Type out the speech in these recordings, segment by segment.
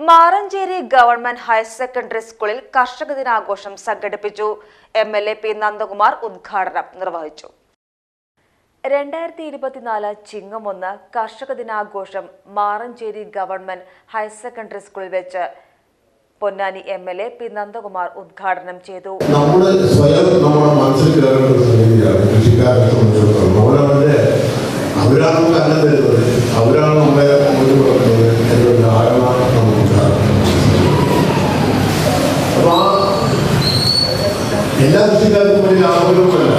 Maranchery government higher secondary സ്കൂളിൽ കർഷക ദിനാഘോഷം സംഘടിപ്പിച്ചു. M L A P Nandakumar ഉദ്ഘാടനം നിർവഹിച്ചു. രണ്ടായിരത്തി ഇരുപത്തിനാല് ചിങ്ങം ഒന്ന് കർഷക ദിനാഘോഷം മാറഞ്ചേരി ഗവൺമെന്റ് ഹയർ സെക്കൻഡറി സ്കൂളിൽ വെച്ച് Ponnani M L A P Nandakumar ഉദ്ഘാടനം ചെയ്തു. നമ്മുടെ സ്വയം നമ്മുടെ മനസ്സിൽ അപ്പൊ എല്ലാ കൃഷിക്കാർക്കും ഒരു ലാഭകരമല്ല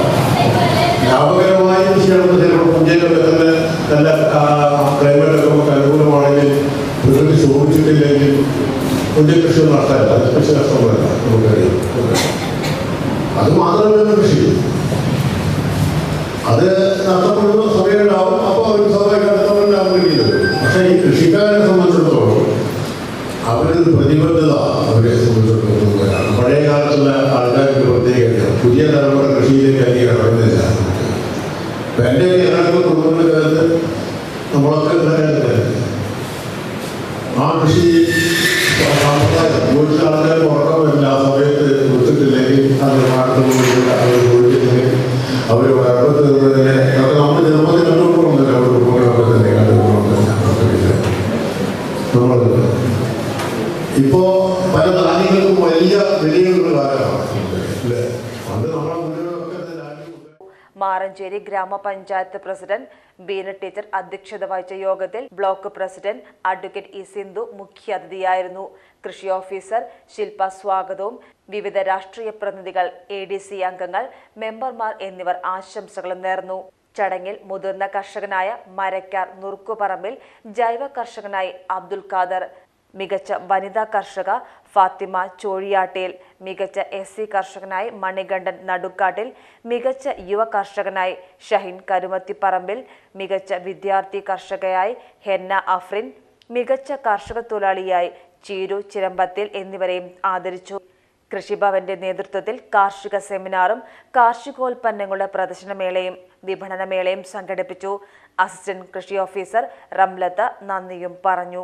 ലാഭകരമായ കൃഷിയാണെന്ന് ചിലപ്പോൾ പുഞ്ചയിലൊക്കെ നല്ല ക്ലൈമറ്റൊക്കെ നമുക്ക് അനുകൂലമാണെങ്കിൽ പ്രകൃതി ശോഭിച്ചിട്ടില്ലെങ്കിൽ പുഞ്ചയ കൃഷി നഷ്ടമല്ല അത് കൃഷി നഷ്ടമല്ല നമുക്കറിയാം അത് മാത്രമല്ല കൃഷി. അത് നഷ്ടപ്പെടുന്ന സമയമുണ്ടാവും അപ്പോൾ അവർ സ്വാഭാവിക അടുത്തവരുടെ ആഗ്രഹിക്കുന്നത് പക്ഷേ ഈ കൃഷിക്കാരെ സംബന്ധിച്ചിടത്തോളം അവരൊരു പ്രതിബദ്ധത അവരെ സംബന്ധിച്ചിടത്തോളം. പുതിയ തലമുറ കൃഷിയിലേക്ക് അധികം ഇറങ്ങുന്നില്ല അപ്പം എന്റെ ഞങ്ങൾക്ക് കുടുംബത്തിന്റെ കാലത്ത് നമ്മളൊക്കെ ഉണ്ടായിരുന്നില്ല ആ കൃഷി സമ്പ്രദായം വീട്ടിലെ ആൾക്കാർ ഉറക്കമില്ല ആ സമയത്ത് കൊടുത്തിട്ടില്ലെങ്കിൽ അത് പാട്ട് അവർ കൊടുത്തില്ലെങ്കിൽ അവർ വരമ്പത്ത് നിന്നതിനെ നമ്മൾ ജന്മത്തിൽ കണ്ടുകൊണ്ടില്ല അവർ കുടുംബങ്ങളൊക്കെ തന്നെ കണ്ടുകൊണ്ടില്ല നമ്മൾ ഇപ്പോ പല ധാന്യങ്ങൾക്കും വലിയ വിലയുള്ള കാലമാണ്. മാറഞ്ചേരി ഗ്രാമപഞ്ചായത്ത് പ്രസിഡന്റ് ബീന ടീച്ചർ അധ്യക്ഷത വഹിച്ച യോഗത്തിൽ block president advocate E Sindhu മുഖ്യാതിഥിയായിരുന്നു. കൃഷി ഓഫീസർ ശില്പ സ്വാഗതവും വിവിധ രാഷ്ട്രീയ പ്രതിനിധികൾ എ ഡി സി അംഗങ്ങൾ മെമ്പർമാർ എന്നിവർ ആശംസകളും നേർന്നു. ചടങ്ങിൽ മുതിർന്ന കർഷകനായ മരക്കാർ നുറുക്കുപറമ്പിൽ ജൈവ കർഷകനായി അബ്ദുൽ ഖാദർ മികച്ച വനിതാ കർഷക ഫാത്തിമ ചോഴിയാട്ടേൽ മികച്ച എസ് സി കർഷകനായി മണികണ്ഠൻ നടുക്കാട്ടിൽ മികച്ച യുവ കർഷകനായി ഷഹിൻ കരുമത്തിപ്പറമ്പിൽ മികച്ച വിദ്യാർത്ഥി കർഷകയായി ഹെന്ന അഫ്രിൻ മികച്ച കർഷക തൊഴിലാളിയായി ചീരു ചിരമ്പത്തിൽ എന്നിവരെയും ആദരിച്ചു. കൃഷിഭവന്റെ നേതൃത്വത്തിൽ കാർഷിക സെമിനാറും കാർഷികോൽപ്പന്നങ്ങളുടെ പ്രദർശനമേളയും വിപണനമേളയും സംഘടിപ്പിച്ചു. അസിസ്റ്റന്റ് കൃഷി ഓഫീസർ റംലത്ത് നന്ദിയും പറഞ്ഞു.